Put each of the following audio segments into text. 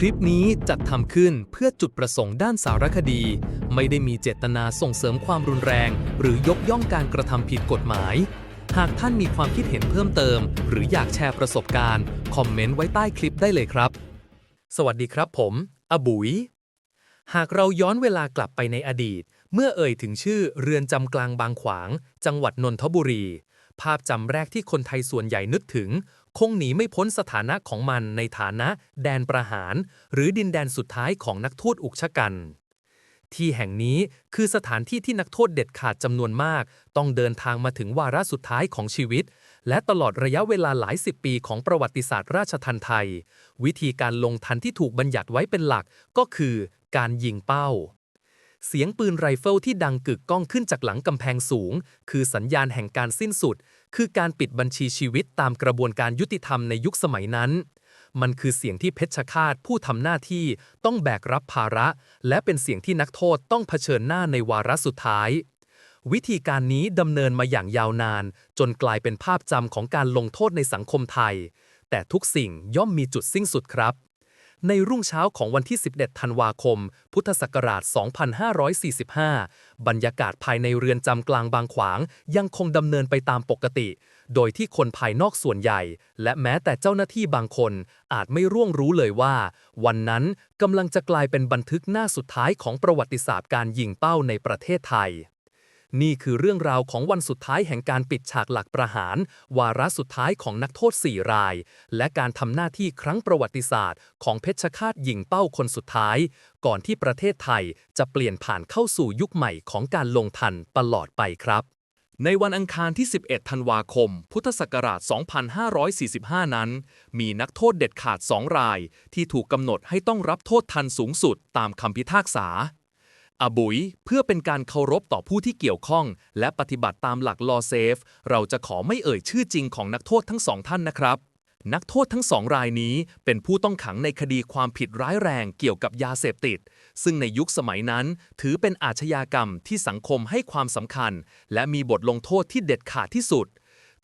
คลิปนี้จัดทำขึ้นเพื่อจุดประสงค์ด้านสารคดี ไม่ได้มีเจตนาส่งเสริมความรุนแรง หรือยกย่องการกระทำผิดกฎหมาย หากท่านมีความคิดเห็นเพิ่มเติม หรืออยากแชร์ประสบการณ์ คอมเมนต์ไว้ใต้คลิปได้เลยครับ สวัสดีครับผม อบุย หากเราย้อนเวลากลับไปในอดีต เมื่อเอ่ยถึงชื่อเรือนจำกลางบางขวาง จังหวัดนนทบุรี ภาพจำแรกที่คนไทยส่วนใหญ่นึกถึง คงหนีไม่พ้นสถานะของมันในฐานะ แดนประหาร หรือดินแดนสุดท้ายของนักโทษอุกชะกัน ที่แห่งนี้คือสถานที่ที่นักโทษเด็ดขาดจำนวนมาก ต้องเดินทางมาถึงวาระสุดท้ายของชีวิต และตลอดระยะเวลาหลายสิบปีของประวัติศาสตร์ราชทันไทย วิธีการลงทันที่ถูกบัญญัติไว้เป็นหลักก็คือ การยิงเป้าเสียงปืนไรเฟิลที่ดังกึกก้องขึ้นจากหลังกำแพงสูง คือสัญญาณแห่งการสิ้นสุด คือการปิดบัญชีชีวิตตามกระบวนการยุติธรรมในยุคสมัยนั้น มันคือเสียงที่เพชฌฆาตผู้ทำหน้าที่ต้องแบกรับภาระ และเป็นเสียงที่นักโทษต้องเผชิญหน้าในวาระสุดท้าย วิธีการนี้ดำเนินมาอย่างยาวนาน จนกลายเป็นภาพจำของการลงโทษในสังคมไทย แต่ทุกสิ่งย่อมมีจุดสิ้นสุดครับ ในรุ่งเช้าของวันที่ 11 ธันวาคม พุทธศักราช 2545 บรรยากาศภายในเรือนจำกลางบางขวาง ยังคงดำเนินไปตามปกติ โดยที่คนภายนอกส่วนใหญ่ และแม้แต่เจ้าหน้าที่บางคน อาจไม่ร่วงรู้เลยว่า วันนั้นกำลังจะกลายเป็นบันทึกหน้าสุดท้ายของประวัติศาสตร์การยิงเป้าในประเทศไทย นี่คือเรื่องราวของวันสุดท้ายแห่งการปิดฉากหลักประหาร วาระสุดท้ายของนักโทษ 4 ราย และการทำหน้าที่ครั้งประวัติศาสตร์ของเพชฌฆาตหญิงเป้าคนสุดท้าย ก่อนที่ประเทศไทยจะเปลี่ยนผ่านเข้าสู่ยุคใหม่ของการลงทันตลอดไปครับ ในวันอังคารที่ 11 ธันวาคม พุทธศักราช 2545 นั้น มีนักโทษเด็ดขาด 2 ราย ที่ถูกกำหนดให้ต้องรับโทษทันสูงสุดตามคำพิพากษา อาบุยเพื่อเป็นการเคารพต่อผู้ที่เกี่ยวข้อง และปฏิบัติตามหลัก law safe เราจะขอไม่เอ่ยชื่อจริงของนักโทษทั้งสองท่านนะครับ นักโทษทั้งสองรายนี้เป็นผู้ต้องขังในคดีความผิดร้ายแรงเกี่ยวกับยาเสพติด ซึ่งในยุคสมัยนั้น ถือเป็นอาชญากรรมที่สังคมให้ความสำคัญ และมีบทลงโทษที่เด็ดขาดที่สุด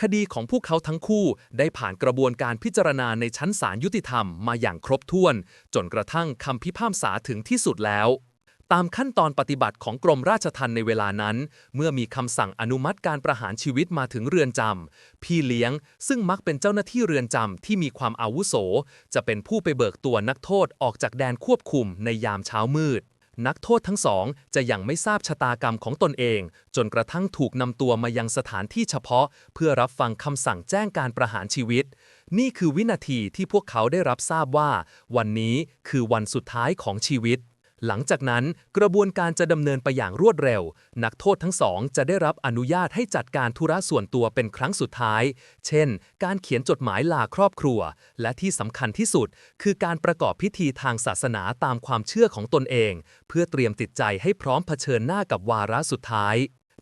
คดีของพวกเขาทั้งคู่ได้ผ่านกระบวนการพิจารณาในชั้นศาลยุติธรรมมาอย่างครบถ้วน จนกระทั่งคำพิพากษาถึงที่สุดแล้ว ตามขั้นตอนปฏิบัติของกรมราชทัณฑ์ในเวลานั้น เมื่อมีคำสั่งอนุมัติการประหารชีวิตมาถึงเรือนจำพี่เลี้ยง ซึ่งมักเป็นเจ้าหน้าที่เรือนจำที่มีความอาวุโส จะเป็นผู้ไปเบิกตัวนักโทษออกจากแดนควบคุมในยามเช้ามืด นักโทษทั้งสองจะยังไม่ทราบชะตากรรมของตนเอง จนกระทั่งถูกนำตัวมายังสถานที่เฉพาะ เพื่อรับฟังคำสั่งแจ้งการประหารชีวิต นี่คือวินาทีที่พวกเขาได้รับทราบว่า วันนี้คือวันสุดท้ายของชีวิต หลังจากนั้นกระบวนการจะดำเนินไปอย่างรวดเร็ว นักโทษทั้งสองจะได้รับอนุญาตให้จัดการธุระส่วนตัวเป็นครั้งสุดท้าย เช่น การเขียนจดหมายลาครอบครัว และที่สำคัญที่สุด คือการประกอบพิธีทางศาสนาตามความเชื่อของตนเอง เพื่อเตรียมติดใจให้พร้อมเผชิญหน้ากับวาระสุดท้าย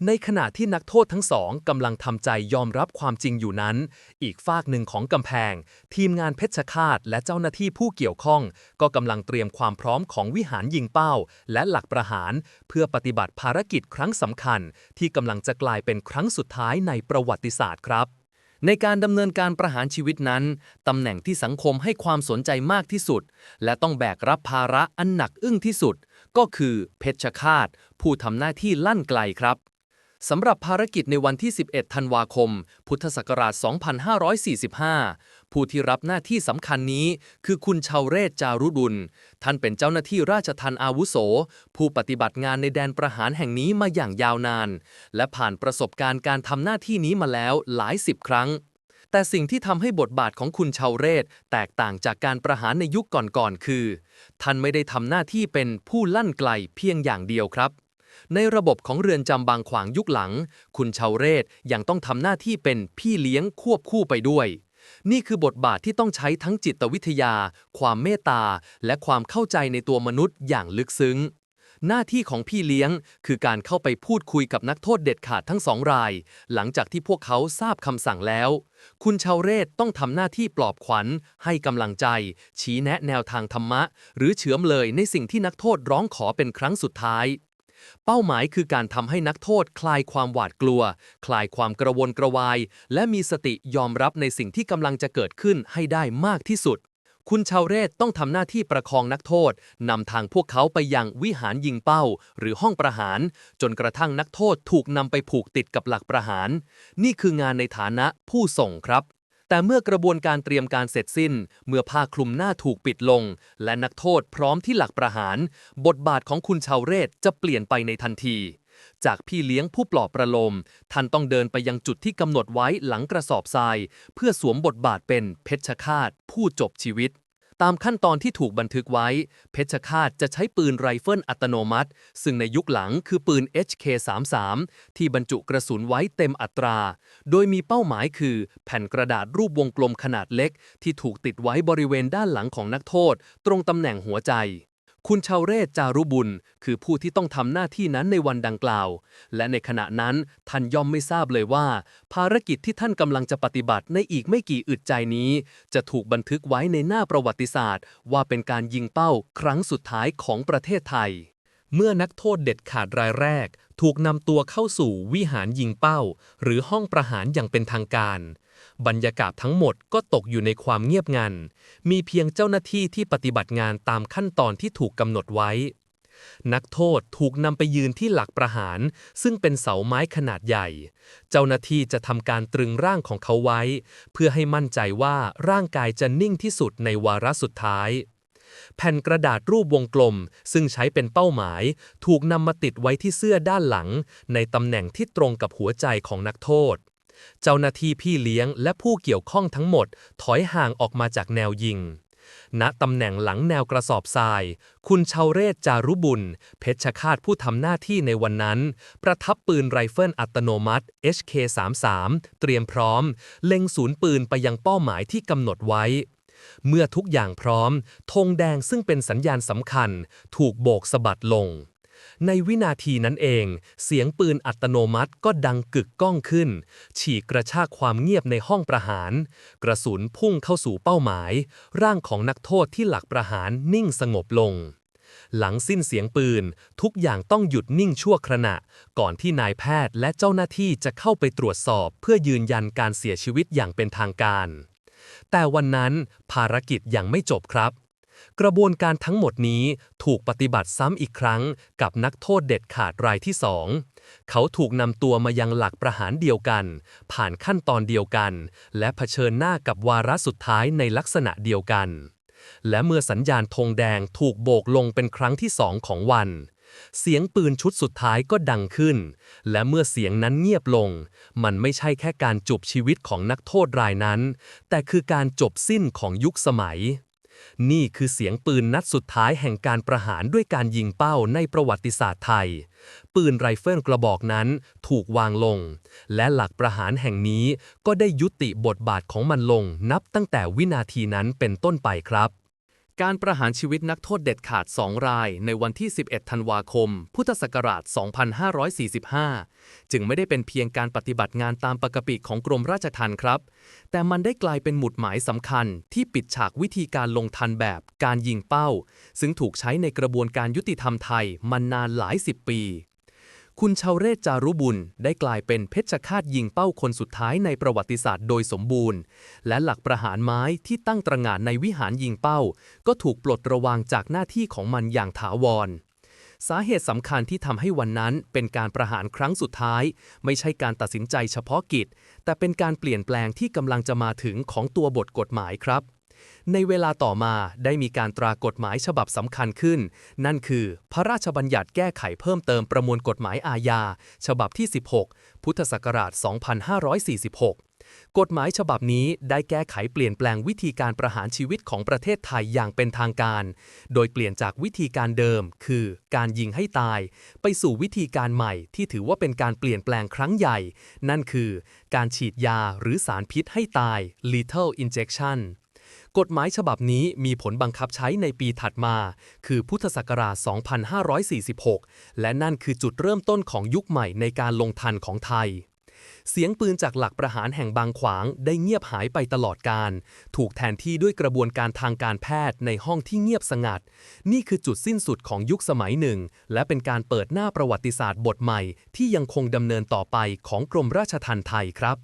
ในขณะที่นักโทษทั้งสองกำลังทำใจยอมรับความจริงอยู่นั้น อีกฝากหนึ่งของกำแพง ทีมงานเพชฌฆาตและเจ้าหน้าที่ผู้เกี่ยวข้อง ก็กำลังเตรียมความพร้อมของวิหารยิงเป้า และหลักประหาร เพื่อปฏิบัติภารกิจครั้งสำคัญ ที่กำลังจะกลายเป็นครั้งสุดท้ายในประวัติศาสตร์ครับในการดำเนินการประหารชีวิตนั้น ตำแหน่งที่สังคมให้ความสนใจมากที่สุด และต้องแบกรับภาระอันหนักอึ้งที่สุด ก็คือเพชฌฆาต ผู้ทำหน้าที่ลั่นไกลครับ สำหรับภารกิจในวันที่ 11 ธันวาคม พุทธศักราช 2545 ผู้ที่รับหน้าที่สำคัญนี้ คือคุณชาวเรศจารุดุล ท่านเป็นเจ้าหน้าที่ราชทันอาวุโส ผู้ปฏิบัติงานในแดนประหารแห่งนี้มาอย่างยาวนาน และผ่านประสบการณ์การทำหน้าที่นี้มาแล้วหลายสิบครั้ง แต่สิ่งที่ทำให้บทบาทของคุณชาวเรศแตกต่างจากการประหารในยุคก่อนๆ คือ ท่านไม่ได้ทำหน้าที่เป็นผู้ลั่นไกลเพียงอย่างเดียวครับ ในระบบของเรือนจำบางขวางยุคหลัง คุณชาวเรศยังต้องทำหน้าที่เป็นพี่เลี้ยงควบคู่ไปด้วย นี่คือบทบาทที่ต้องใช้ทั้งจิตวิทยา ความเมตตา และความเข้าใจในตัวมนุษย์อย่างลึกซึ้งหน้าที่ของพี่เลี้ยง คือการเข้าไปพูดคุยกับนักโทษเด็ดขาดทั้งสองราย หลังจากที่พวกเขาทราบคำสั่งแล้ว คุณชาวเรศต้องทำหน้าที่ปลอบขวัญ ให้กำลังใจ ชี้แนะแนวทางธรรมะ หรือเฉือมเลยในสิ่งที่นักโทษร้องขอเป็นครั้งสุดท้าย เป้าหมายคือการทำให้นักโทษคลายความหวาดกลัว คลายความกระวนกระวาย และมีสติยอมรับในสิ่งที่กำลังจะเกิดขึ้นให้ได้มากที่สุด คุณชาวเรศต้องทำหน้าที่ประคองนักโทษนำทางพวกเขาไปยังวิหารยิงเป้า หรือห้องประหาร จนกระทั่งนักโทษถูกนำไปผูกติดกับหลักประหาร นี่คืองานในฐานะผู้ส่งครับ แต่เมื่อกระบวนการเตรียมการเสร็จสิ้น เมื่อผ้าคลุมหน้าถูกปิดลง และนักโทษพร้อมที่หลักประหาร บทบาทของคุณชาวเรศจะเปลี่ยนไปในทันที จากพี่เลี้ยงผู้ปลอบประโลม ท่านต้องเดินไปยังจุดที่กำหนดไว้หลังกระสอบทราย เพื่อสวมบทบาทเป็นเพชฌฆาตผู้จบชีวิต ตามขั้นตอนที่ถูกบันทึกไว้ เพชฌฆาตจะใช้ปืนไรเฟิลอัตโนมัติ ซึ่งในยุคหลังคือปืน HK33 ที่บรรจุกระสุนไว้เต็มอัตรา โดยมีเป้าหมายคือ แผ่นกระดาษรูปวงกลมขนาดเล็ก ที่ถูกติดไว้บริเวณด้านหลังของนักโทษ ตรงตำแหน่งหัวใจ คุณชาวเรศจารุบุญ คือผู้ที่ต้องทำหน้าที่นั้นในวันดังกล่าว และในขณะนั้นท่านย่อมไม่ทราบเลยว่า ภารกิจที่ท่านกำลังจะปฏิบัติในอีกไม่กี่อึดใจนี้ จะถูกบันทึกไว้ในหน้าประวัติศาสตร์ ว่าเป็นการยิงเป้าครั้งสุดท้ายของประเทศไทย เมื่อนักโทษเด็ดขาดรายแรก ถูกนำตัวเข้าสู่วิหารยิงเป้า หรือห้องประหารอย่างเป็นทางการ บรรยากาศทั้งหมดก็ตกอยู่ในความเงียบงัน มีเพียงเจ้าหน้าที่ที่ปฏิบัติงานตามขั้นตอนที่ถูกกำหนดไว้ นักโทษถูกนำไปยืนที่หลักประหาร ซึ่งเป็นเสาไม้ขนาดใหญ่ เจ้าหน้าที่จะทำการตรึงร่างของเขาไว้ เพื่อให้มั่นใจว่าร่างกายจะนิ่งที่สุดในวาระสุดท้ายแผ่นกระดาษรูปวงกลม ซึ่งใช้เป็นเป้าหมาย ถูกนำมาติดไว้ที่เสื้อด้านหลัง ในตำแหน่งที่ตรงกับหัวใจของนักโทษ เจ้าหน้าที่พี่เลี้ยงและผู้เกี่ยวข้องทั้งหมดถอยห่างออกมาจากแนวยิง ณตำแหน่งหลังแนวกระสอบทราย คุณชาวเรศจารุบุญ เพชฌฆาตผู้ทำหน้าที่ในวันนั้น ประทับปืนไรเฟิลอัตโนมัติ HK33 เตรียมพร้อม เล็งศูนย์ปืนไปยังเป้าหมายที่กำหนดไว้เมื่อทุกอย่างพร้อม ธงแดงซึ่งเป็นสัญญาณสำคัญ ถูกโบกสะบัดลง ในวินาทีนั้นเอง เสียงปืนอัตโนมัติก็ดังกึกก้องขึ้น ฉีกกระชากความเงียบในห้องประหาร กระสุนพุ่งเข้าสู่เป้าหมาย ร่างของนักโทษที่หลักประหารนิ่งสงบลง หลังสิ้นเสียงปืน ทุกอย่างต้องหยุดนิ่งชั่วขณะ ก่อนที่นายแพทย์และเจ้าหน้าที่จะเข้าไปตรวจสอบ เพื่อยืนยันการเสียชีวิตอย่างเป็นทางการ แต่วันนั้นภารกิจยังไม่จบครับ กระบวนการทั้งหมดนี้ถูกปฏิบัติซ้ำอีกครั้งกับนักโทษเด็ดขาดรายที่สองเขาถูกนำตัวมายังหลักประหารเดียวกัน ผ่านขั้นตอนเดียวกัน และเผชิญหน้ากับวาระสุดท้ายในลักษณะเดียวกัน และเมื่อสัญญาณธงแดงถูกโบกลงเป็นครั้งที่สองของวันเสียงปืนชุดสุดท้ายก็ดังขึ้น และเมื่อเสียงนั้นเงียบลง มันไม่ใช่แค่การจบชีวิตของนักโทษรายนั้น แต่คือการจบสิ้นของยุคสมัย นี่คือเสียงปืนนัดสุดท้ายแห่งการประหารด้วยการยิงเป้าในประวัติศาสตร์ไทย ปืนไรเฟิลกระบอกนั้นถูกวางลง และหลักประหารแห่งนี้ก็ได้ยุติบทบาทของมันลงนับตั้งแต่วินาทีนั้นเป็นต้นไปครับ การประหารชีวิตนักโทษเด็ดขาด 2 รายในวันที่ 11 ธันวาคม พุทธศักราช 2545 จึงไม่ได้เป็นเพียงการปฏิบัติงานตามปกติของกรมราชทัณฑ์ครับ แต่มันได้กลายเป็นหมุดหมายสำคัญที่ปิดฉากวิธีการลงทันแบบการยิงเป้า ซึ่งถูกใช้ในกระบวนการยุติธรรมไทยมานานหลายสิบปี คุณชาวเรศจารุบุญได้กลายเป็นเพชฌฆาตยิงเป้าคนสุดท้ายในประวัติศาสตร์โดยสมบูรณ์ และหลักประหารไม้ที่ตั้งตระหง่านในวิหารยิงเป้า ก็ถูกปลดระวางจากหน้าที่ของมันอย่างถาวร สาเหตุสำคัญที่ทำให้วันนั้นเป็นการประหารครั้งสุดท้าย ไม่ใช่การตัดสินใจเฉพาะกิจ แต่เป็นการเปลี่ยนแปลงที่กำลังจะมาถึงของตัวบทกฎหมายครับ ในเวลาต่อมาได้มีการตรากฎหมายฉบับสำคัญขึ้น นั่นคือ พระราชบัญญัติแก้ไขเพิ่มเติมประมวลกฎหมายอาญา ฉบับที่ 16 พุทธศักราช 2546กฎหมายฉบับนี้ได้แก้ไขเปลี่ยนแปลงวิธีการประหารชีวิตของประเทศไทยอย่างเป็นทางการ โดยเปลี่ยนจากวิธีการเดิม คือการยิงให้ตาย ไปสู่วิธีการใหม่ที่ถือว่าเป็นการเปลี่ยนแปลงครั้งใหญ่ นั่นคือ การฉีดยาหรือสารพิษให้ตาย lethal injection กฎหมายฉบับนี้มีผลบังคับใช้ในปีถัดมา คือพุทธศักราช 2546 และนั่นคือจุดเริ่มต้นของยุคใหม่ในการลงทันของไทย เสียงปืนจากหลักประหารแห่งบางขวางได้เงียบหายไปตลอดการ ถูกแทนที่ด้วยกระบวนการทางการแพทย์ในห้องที่เงียบสงัด นี่คือจุดสิ้นสุดของยุคสมัยหนึ่ง และเป็นการเปิดหน้าประวัติศาสตร์บทใหม่ ที่ยังคงดำเนินต่อไปของกรมราชทัณฑ์ไทยครับ